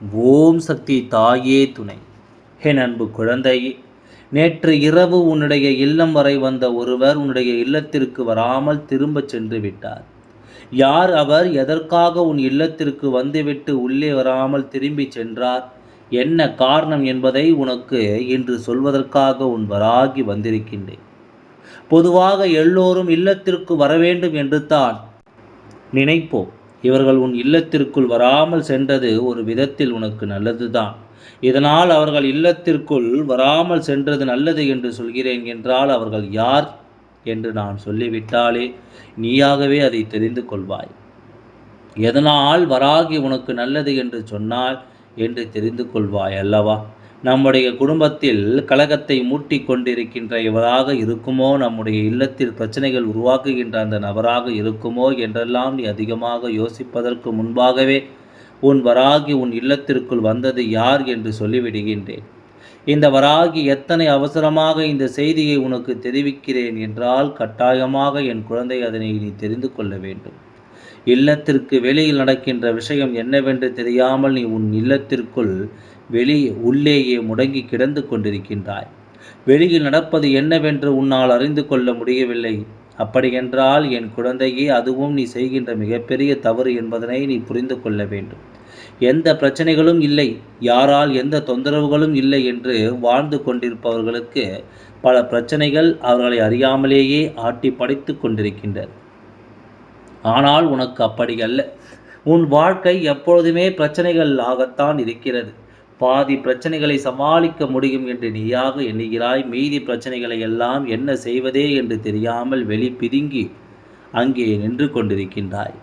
ஓம் சக்தி தாயே துணை. ஹே அன்பு குழந்தை நேற்று இரவு உன்னுடைய இல்லம் வரை வந்த ஒருவர் உன்னுடைய இல்லத்திற்கு வராமல் திரும்பச் சென்று விட்டார். யார் அவர்? எதற்காக உன் இல்லத்திற்கு வந்துவிட்டு உள்ளே வராமல் திரும்பி சென்றார்? என்ன காரணம் என்பதை உனக்கு இன்று சொல்வதற்காக உன் வராகி வந்திருக்கின்றேன். பொதுவாக எல்லோரும் இல்லத்திற்கு வர வேண்டும் என்று தான் நினைப்போம். இவர்கள் உன் இல்லத்திற்குள் வராமல் சென்றது ஒரு விதத்தில் உனக்கு நல்லதுதான். இதனால் அவர்கள் இல்லத்திற்குள் வராமல் சென்றது நல்லது என்று சொல்கிறேன் என்றால் அவர்கள் யார் என்று நான் சொல்லிவிட்டாலே நீயாகவே அதை தெரிந்து கொள்வாய். எதனால் வராகி உனக்கு நல்லது என்று சொன்னால் என்று தெரிந்து கொள்வாய் அல்லவா? நம்முடைய குடும்பத்தில் கலகத்தை மூட்டி கொண்டிருக்கின்ற இவராக இருக்குமோ? நம்முடைய இல்லத்தில் பிரச்சனைகள் உருவாக்குகின்ற அந்த நபராக இருக்குமோ? என்றெல்லாம் நீ அதிகமாக யோசிப்பதற்கு முன்பாகவே உன் வராகி உன் இல்லத்திற்குள் வந்தது யார் என்று சொல்லிவிடுகின்றேன். இந்த வராகி எத்தனை அவசரமாக இந்த செய்தியை உனக்கு தெரிவிக்கிறேன் என்றால் கட்டாயமாக என் குழந்தை அதனை நீ தெரிந்து கொள்ள வேண்டும். இல்லத்திற்கு வெளியில் நடக்கின்ற விஷயம் என்னவென்று தெரியாமல் நீ உன் இல்லத்திற்குள் வெளியே உள்ளேயே முடங்கி கிடந்து கொண்டிருக்கின்றாய். வெளியில் நடப்பது என்னவென்று உன்னால் அறிந்து கொள்ள முடியவில்லை. அப்படியென்றால் என் குழந்தையே அதுவும் நீ செய்கின்ற மிகப்பெரிய தவறு என்பதனை நீ புரிந்து கொள்ள வேண்டும். எந்த பிரச்சனைகளும் இல்லை. யாரால் எந்த தொந்தரவுகளும் இல்லை என்று வாழ்ந்து கொண்டிருப்பவர்களுக்கு பல பிரச்சனைகள் அவர்களை அறியாமலேயே ஆட்டி படைத்து கொண்டிருக்கின்றன. ஆனால் உனக்கு அப்படி அல்ல. உன் வாழ்க்கை எப்பொழுதுமே பிரச்சனைகள் ஆகத்தான் இருக்கிறது. பாதி பிரச்சனைகளை சமாளிக்க முடியும் என்று நீயாக எண்ணுகிறாய். மீதி பிரச்சனைகளை எல்லாம் என்ன செய்வதே என்று தெரியாமல் வெளி பிதுங்கி அங்கே நின்று கொண்டிருக்கின்றாய்.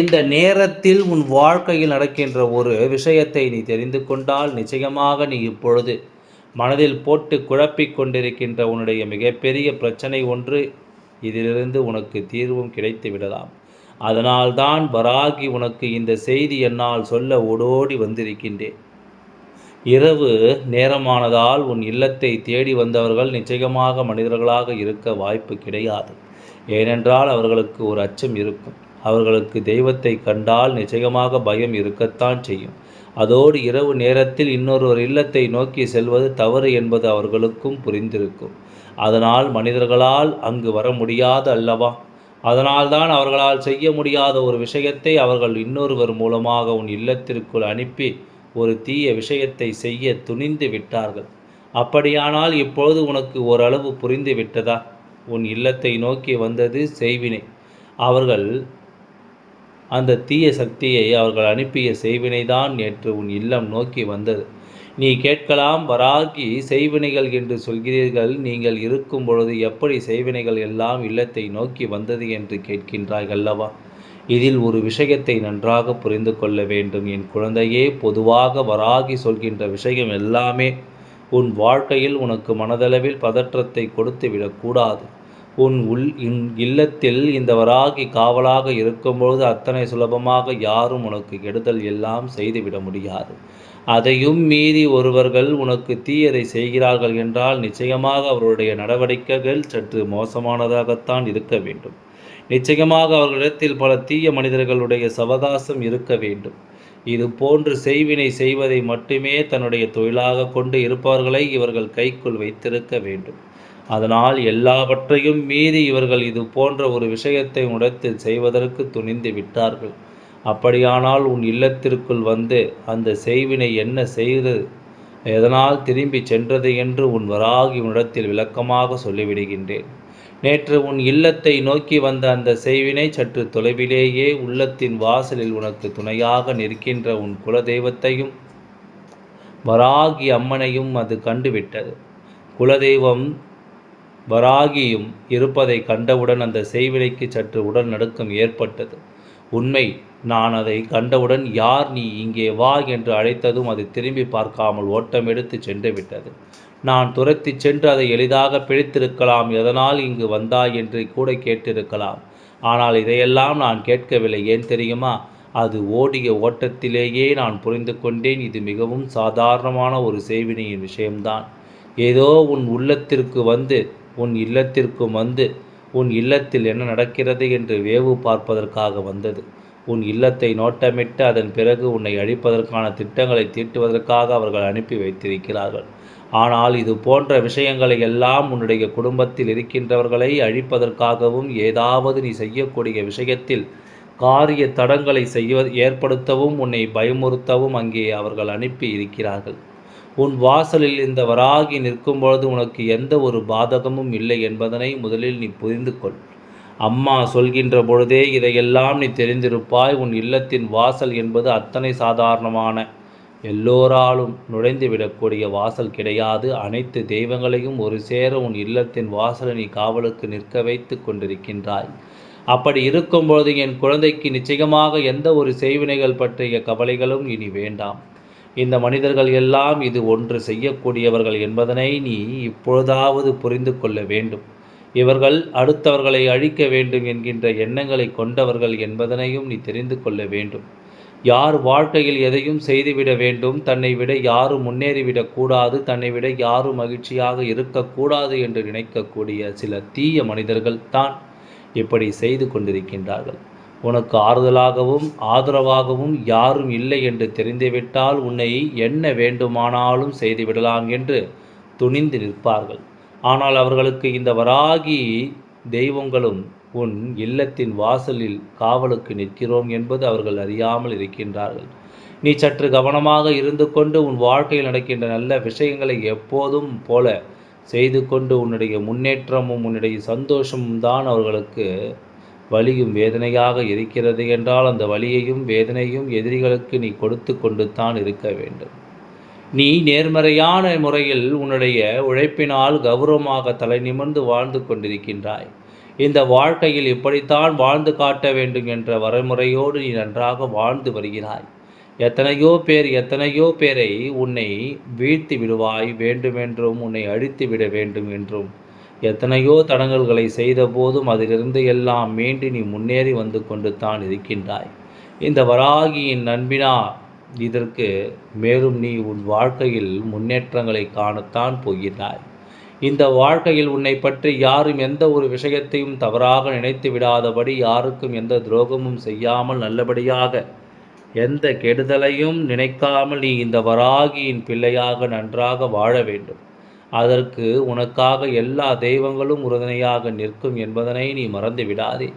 இந்த நேரத்தில் உன் வாழ்க்கையில் நடக்கின்ற ஒரு விஷயத்தை நீ தெரிந்து கொண்டால் நிச்சயமாக நீ இப்பொழுது மனதில் போட்டு குழப்பிக் கொண்டிருக்கின்ற உன்னுடைய மிகப்பெரிய பிரச்சனை ஒன்று இதிலிருந்து உனக்கு தீர்வும் கிடைத்து விடலாம். அதனால்தான் வராகி உனக்கு இந்த செய்தி என்னால் சொல்ல ஓடோடி வந்திருக்கின்றேன். இரவு நேரமானதால் உன் இல்லத்தை தேடி வந்தவர்கள் நிச்சயமாக மனிதர்களாக இருக்க வாய்ப்பு கிடையாது. ஏனென்றால் அவர்களுக்கு ஒரு அச்சம் இருக்கும். அவர்களுக்கு தெய்வத்தை கண்டால் நிச்சயமாக பயம் இருக்கத்தான் செய்யும். அதோடு இரவு நேரத்தில் இன்னொருவர் இல்லத்தை நோக்கி செல்வது தவறு என்பது அவர்களுக்கும் புரிந்திருக்கும். அதனால் மனிதர்களால் அங்கு வர முடியாது அல்லவா? அதனால்தான் அவர்களால் செய்ய முடியாத ஒரு விஷயத்தை அவர்கள் இன்னொருவர் மூலமாக உன் இல்லத்திற்குள் அனுப்பி ஒரு தீய விஷயத்தை செய்ய துணிந்து விட்டார்கள். அப்படியானால் இப்பொழுது உனக்கு ஓரளவு புரிந்து விட்டதா? உன் இல்லத்தை நோக்கி வந்தது செய்வினை. அவர்கள் அந்த தீய சக்தியை அவர்கள் அனுப்பிய செய்வினைதான் நேற்று உன் இல்லம் நோக்கி வந்தது. நீ கேட்கலாம் வராகி செய்வினைகள் என்று சொல்கிறீர்கள். நீங்கள் இருக்கும் பொழுது எப்படி செய்வினைகள் எல்லாம் இல்லத்தை நோக்கி வந்தது என்று கேட்கின்றாய் அல்லவா? இதில் ஒரு விஷயத்தை நன்றாக புரிந்து கொள்ள வேண்டும். என் குழந்தையே பொதுவாக வராகி சொல்கின்ற விஷயம் எல்லாமே உன் வாழ்க்கையில் உனக்கு மனதளவில் பதற்றத்தை கொடுத்து விடக்கூடாது உன் உள் இல்லத்தில் இந்த வராகி காவலாக இருக்கும்பொழுது அத்தனை சுலபமாக யாரும் உனக்கு கெடுதல் எல்லாம் செய்துவிட முடியாது. அதையும் மீறி ஒருவர்கள் உனக்கு தீயதை செய்கிறார்கள் என்றால் நிச்சயமாக அவருடைய நடவடிக்கைகள் சற்று மோசமானதாகத்தான் இருக்க வேண்டும். நிச்சயமாக அவர்களிடத்தில் பல தீய மனிதர்களுடைய சவகாசம் இருக்க வேண்டும். இது போன்று செய்வினை செய்வதை மட்டுமே தன்னுடைய தொழிலாக கொண்டு இருப்பவர்களை இவர்கள் கைக்குள் வைத்திருக்க வேண்டும். அதனால் எல்லாவற்றையும் மீறி இவர்கள் இது போன்ற ஒரு விஷயத்தை உடத்தில் செய்வதற்கு துணிந்து விட்டார்கள். அப்படியானால் உன் இல்லத்திற்குள் வந்து அந்த செய்வினை என்ன செய்து எதனால் திரும்பி சென்றது என்று உன் வராகி உன்னிடத்தில் விளக்கமாக சொல்லிவிடுகின்றேன். நேற்று உன் இல்லத்தை நோக்கி வந்த அந்த செய்வினை சற்று தொலைவிலேயே உள்ளத்தின் வாசலில் உனக்கு துணையாக நிற்கின்ற உன் குலதெய்வத்தையும் வராகி அம்மனையும் அது கண்டுவிட்டது. குலதெய்வம் வராகியும் இருப்பதை கண்டவுடன் அந்த செய்வினைக்கு சற்று உடல் நடுக்கம் ஏற்பட்டது. உண்மை நான் அதை கண்டவுடன் யார் நீ இங்கே வா என்று அழைத்ததும் அது திரும்பி பார்க்காமல் ஓட்டம் எடுத்து சென்று விட்டது. நான் துரத்தி சென்று அதை எளிதாக பிடித்திருக்கலாம் எதனால் இங்கு வந்தாய் என்று கூட கேட்டிருக்கலாம். ஆனால் இதையெல்லாம் நான் கேட்கவில்லை. ஏன் தெரியுமா? அது ஓடிய ஓட்டத்திலேயே நான் புரிந்து கொண்டேன். இது மிகவும் சாதாரணமான ஒரு செய்வினையின் விஷயம்தான். ஏதோ உன் உள்ளத்திற்கு வந்து உன் இல்லத்திற்கும் வந்து உன் இல்லத்தில் என்ன நடக்கிறது என்று வேவு பார்ப்பதற்காக வந்தது. உன் இல்லத்தை நோட்டமிட்டு அதன் பிறகு உன்னை அழிப்பதற்கான திட்டங்களை தீட்டுவதற்காக அவர்கள் அனுப்பி வைத்திருக்கிறார்கள். ஆனால் இது போன்ற விஷயங்களை எல்லாம் உன்னுடைய குடும்பத்தில் இருக்கின்றவர்களை அழிப்பதற்காகவும் ஏதாவது நீ செய்யக்கூடிய விஷயத்தில் காரிய தடங்களை செய்ய ஏற்படுத்தவும் உன்னை பயமுறுத்தவும் அங்கே அவர்கள் அனுப்பி இருக்கிறார்கள். உன் வாசலில் இந்த வராகி நிற்கும் பொழுது உனக்கு எந்த ஒரு பாதகமும் இல்லை என்பதனை முதலில் நீ புரிந்து கொள். அம்மா சொல்கின்ற பொழுதே இதையெல்லாம் நீ தெரிந்திருப்பாய். உன் இல்லத்தின் வாசல் என்பது அத்தனை சாதாரணமான எல்லோராலும் நுழைந்துவிடக்கூடிய வாசல் கிடையாது. அனைத்து தெய்வங்களையும் ஒரு சேர உன் இல்லத்தின் வாசலை நீ காவலுக்கு நிற்க வைத்து கொண்டிருக்கின்றாய். அப்படி இருக்கும்பொழுது என் குழந்தைக்கு நிச்சயமாக எந்த ஒரு செய்வினைகள் பற்றிய கவலைகளும் இனி வேண்டாம். இந்த மனிதர்கள் எல்லாம் இது ஒன்று செய்யக்கூடியவர்கள் என்பதனை நீ இப்பொழுதாவது புரிந்து கொள்ள வேண்டும். இவர்கள் அடுத்தவர்களை அழிக்க வேண்டும் என்கின்ற எண்ணங்களை கொண்டவர்கள் என்பதனையும் நீ தெரிந்து கொள்ள வேண்டும். யார் வாழ்க்கையில் எதையும் செய்துவிட வேண்டும் தன்னை விட யாரும் முன்னேறிவிடக் கூடாது தன்னை விட யாரும் மகிழ்ச்சியாக இருக்கக்கூடாது என்று நினைக்கக்கூடிய சில தீய மனிதர்கள் தான் இப்படி செய்து கொண்டிருக்கின்றார்கள். உனக்கு ஆறுதலாகவும் ஆதரவாகவும் யாரும் இல்லை என்று தெரிந்துவிட்டால் உன்னை என்ன வேண்டுமானாலும் செய்துவிடலாம் என்று துணிந்து நிற்பார்கள். ஆனால் அவர்களுக்கு இந்த வராகி தெய்வங்களும் உன் இல்லத்தின் வாசலில் காவலுக்கு நிற்கிறோம் என்பது அவர்கள் அறியாமல் இருக்கின்றார்கள். நீ சற்று கவனமாக இருந்து கொண்டு உன் வாழ்க்கையில் நடக்கின்ற நல்ல விஷயங்களை எப்போதும் போல செய்து கொண்டு உன்னுடைய முன்னேற்றமும் உன்னுடைய சந்தோஷமும் தான் அவர்களுக்கு வலியும் வேதனையாக இருக்கிறது என்றால் அந்த வலியையும் வேதனையும் எதிரிகளுக்கு நீ கொடுத்து கொண்டு தான் இருக்க வேண்டும். நீ நேர்மறையான முறையில் உன்னுடைய உழைப்பினால் கௌரவமாக தலை நிமிர்ந்து வாழ்ந்து கொண்டிருக்கின்றாய். இந்த வாழ்க்கையில் இப்படித்தான் வாழ்ந்து காட்ட வேண்டும் என்ற வரைமுறையோடு நீ நன்றாக வாழ்ந்து வருகிறாய். எத்தனையோ பேர் எத்தனையோ பேரை உன்னை வீழ்த்தி விடுவாய் வேண்டுமென்றும் உன்னை அழித்து விட வேண்டும் என்றும். எத்தனையோ தடங்கல்களை செய்த போதும் அதிலிருந்து எல்லாம் மீண்டு நீ முன்னேறி வந்து கொண்டு தான் இருக்கின்றாய். இந்த வராகியின் நண்பினா இதற்கு மேலும் நீ உன் வாழ்க்கையில் முன்னேற்றங்களை காணத்தான் போகிறாய். இந்த வாழ்க்கையில் உன்னை பற்றி யாரும் எந்த ஒரு விஷயத்தையும் தவறாக நினைத்து விடாதபடி யாருக்கும் எந்த துரோகமும் செய்யாமல் நல்லபடியாக எந்த கெடுதலையும் நினைக்காமல் நீ இந்த வராகியின் பிள்ளையாக நன்றாக வாழ வேண்டும். அதற்கு உனக்காக எல்லா தெய்வங்களும் உறுதுணையாக நிற்கும் என்பதனை நீ மறந்து விடாதே.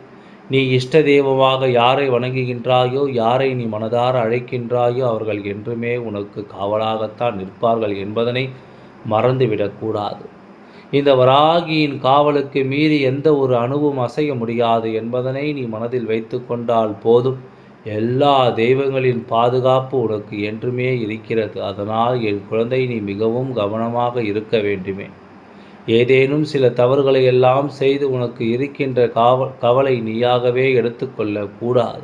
நீ இஷ்ட தெய்வமாக யாரை வணங்குகின்றாயோ யாரை நீ மனதார அழைக்கின்றாயோ அவர்கள் என்றுமே உனக்கு காவலாகத்தான் நிற்பார்கள் என்பதனை மறந்துவிடக்கூடாது. இந்த வராகியின் காவலுக்கு மீறி எந்த ஒரு அணுவும் அசைய முடியாது என்பதனை நீ மனதில் வைத்து கொண்டால் போதும். எல்லா தெய்வங்களின் பாதுகாப்பு உனக்கு என்றுமே இருக்கிறது. அதனால் என் குழந்தை நீ மிகவும் கவனமாக இருக்க வேண்டுமே. ஏதேனும் சில தவறுகளை எல்லாம் செய்து உனக்கு இருக்கின்ற காவ கவலை நீயாகவே எடுத்துக்கொள்ளக்கூடாது கூடாது.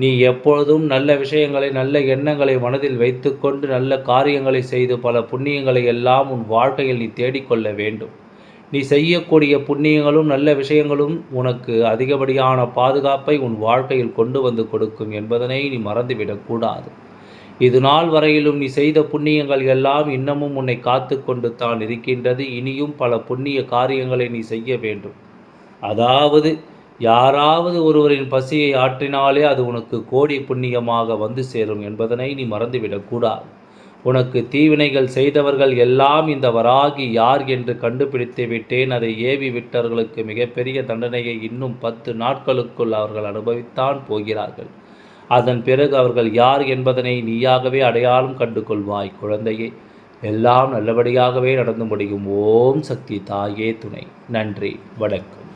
நீ எப்பொழுதும் நல்ல விஷயங்களை நல்ல எண்ணங்களை மனதில் வைத்துக்கொண்டு நல்ல காரியங்களை செய்து பல புண்ணியங்களை எல்லாம் உன் வாழ்க்கையில் நீ தேடிக்கொள்ள வேண்டும். நீ செய்யக்கூடிய புண்ணியங்களும் நல்ல விஷயங்களும் உனக்கு அதிகப்படியான பாதுகாப்பை உன் வாழ்க்கையில் கொண்டு வந்து கொடுக்கும் என்பதனை நீ மறந்துவிடக்கூடாது இது நாள் வரையிலும் நீ செய்த புண்ணியங்கள் எல்லாம் இன்னமும் உன்னை காத்து கொண்டு தான் இருக்கின்றது. இனியும் பல புண்ணிய காரியங்களை நீ செய்ய வேண்டும். அதாவது யாராவது ஒருவரின் பசியை ஆற்றினாலே அது உனக்கு கோடி புண்ணியமாக வந்து சேரும் என்பதனை நீ மறந்துவிடக்கூடாது உனக்கு தீவினைகள் செய்தவர்கள் எல்லாம் இந்த வராகி யார் என்று கண்டுபிடித்து விட்டேன். அதை ஏவி விட்டவர்களுக்கு மிகப்பெரிய தண்டனையை இன்னும் பத்து நாட்களுக்குள் அவர்கள் அனுபவித்தான் போகிறார்கள். அதன் பிறகு அவர்கள் யார் என்பதனை நீயாகவே அடையாளம் கண்டு கொள்வாய் குழந்தையே. எல்லாம் நல்லபடியாகவே நடந்து முடியும். ஓம் சக்தி தாயே துணை. நன்றி. வணக்கம்.